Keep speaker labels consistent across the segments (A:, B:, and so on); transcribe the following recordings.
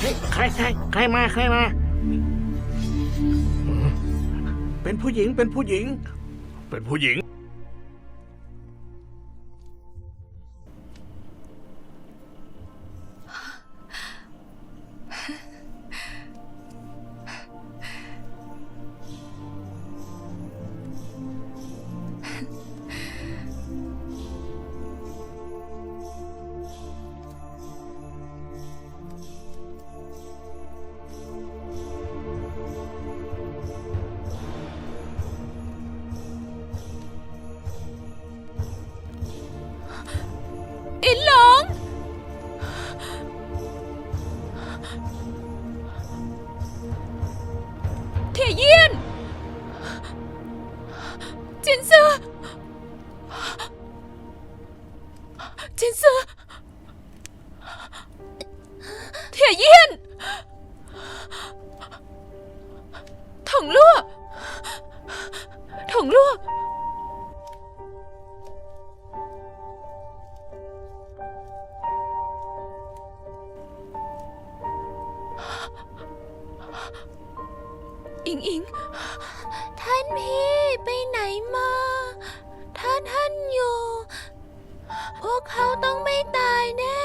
A: เฮ้ยใครใครใครมาใครมา เป็นผู้หญิงเป็นผู้หญิง เป็นผู้หญิง
B: อินหลง เทียเยียน จินซือจินซือเทียเยียนถงลั่วถงลั่ว อิงอิงท่านพี่ไปไหนมา ถ้าท่านอยู่ พวกเขาต้องไม่ตายแน่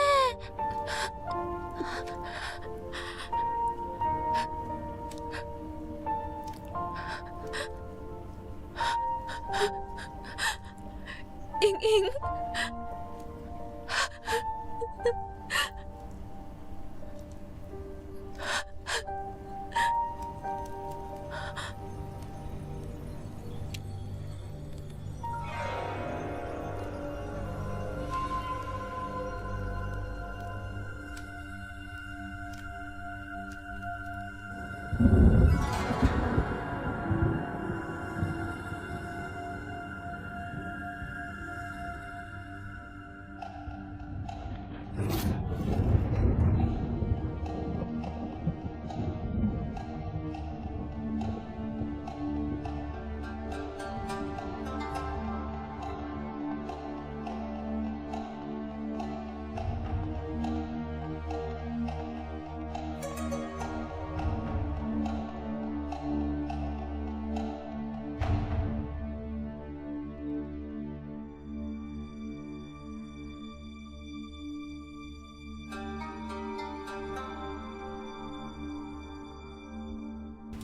B: อิงอิง thank you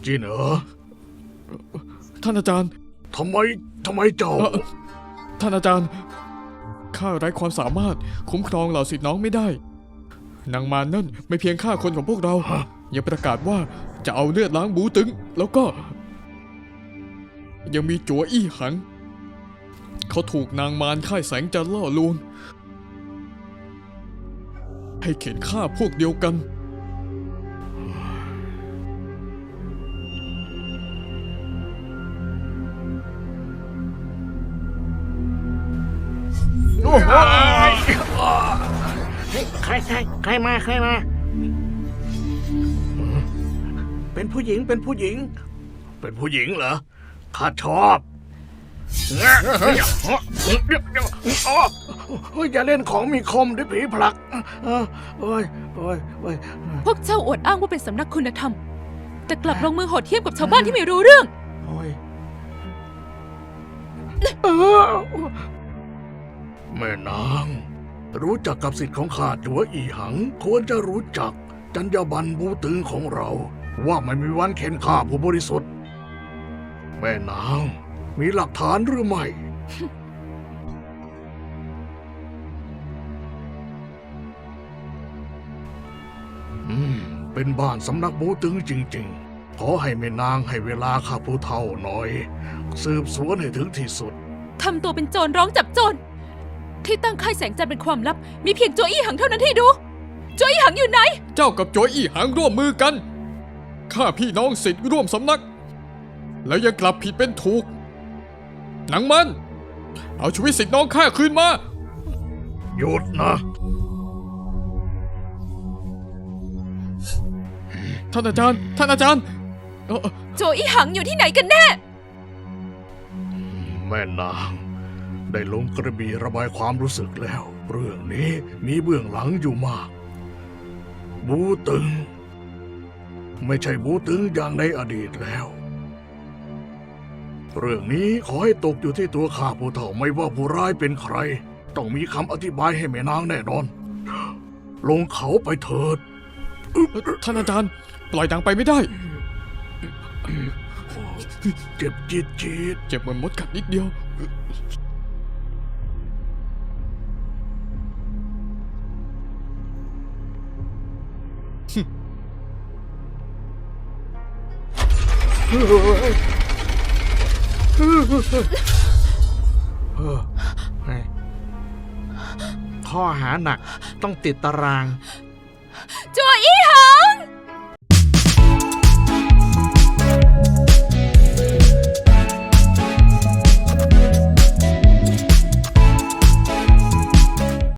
A: จีนเหรอ
C: ท่านอาจารย์
A: ทำไมทำไมเจ้า
C: เอ่อท่านอาจารย์ ข้าไร้ความสามารถ คุ้มครองเหล่าสิทธิน้องไม่ได้ นางมารนั่นไม่เพียงฆ่าคนของพวกเรายังประกาศว่าจะเอาเลือดล้างบูตึง แล้วก็ ยังมีจัวอี้หัง เขาถูกนางมารค่ายแสงจันทร์ล่อลวง ให้เข็นฆ่าพวกเดียวกัน
A: ใครใครใครมาใครมา เป็นผู้หญิงเป็นผู้หญิง เป็นผู้หญิงเหรอ ข้าชอบเฮ้ยเฮ้ยอย่าเล่นของมีคมด้วยผีผลักเออโอ้ยโอ้ยโอ้ย
B: พวกเจ้าอวดอ้างว่าเป็นสำนักคุณธรรม แต่กลับลงมือโหดเทียมกับชาวบ้านที่ไม่รู้เรื่อง
A: โอ้ยเออ แม่นาง รู้จักกับสิทธิ์ของข้าจัวอีหัง ควรจะรู้จักจัญญาบันบูตึงของเรา ว่าไม่มีวันเข็นฆ่าผู้บริสุทธิ์ แม่นาง มีหลักฐานหรือไม่ อืม เป็นบ้านสำนักบูตึงจริง ๆ ขอให้แม่นางให้เวลาข้าผู้เฒ่าหน่อย สืบสวนให้ถึงที่สุด
B: ทำตัวเป็นโจรร้องจับโจร ที่ตั้งค่ายแสงจันทร์เป็นความลับ มีเพียงโจอี้หังเท่านั้นที่ดูโจอี้หังอยู่ไหน
C: เจ้ากับโจยอี้หางร่วมมือกันฆ่าพี่น้องสิทธิ์ร่วมสำนัก แล้วยังกลับผิดเป็นถูก หนังมัน เอาชีวิตสิทธิ์น้องข้าคืนมา
A: หยุดนะ
C: ท่านอาจารย์ ท่านอาจารย์เอ่อ
B: โจอี้หังอยู่ที่ไหนกันแน่
A: แม่นาง ได้ลงกระบี่ระบายความรู้สึกแล้ว เรื่องนี้มีเบื้องหลังอยู่มาก บูตึง ไม่ใช่บูตึงอย่างในอดีตแล้ว เรื่องนี้ขอให้ตกอยู่ที่ตัวข้าผู้เฒ่าไม่ว่าผู้ร้ายเป็นใคร ต้องมีคำอธิบายให้แม่นางแน่นอน ลงเขาไปเถิด
C: ท่านอาจารย์ ปล่อยนางไปไม่ได้
A: เจ็บจีดจีด
C: เจ็บเหมือนมดกัดนิดเดียว
D: ข้อหาหนักต้องติดตาราง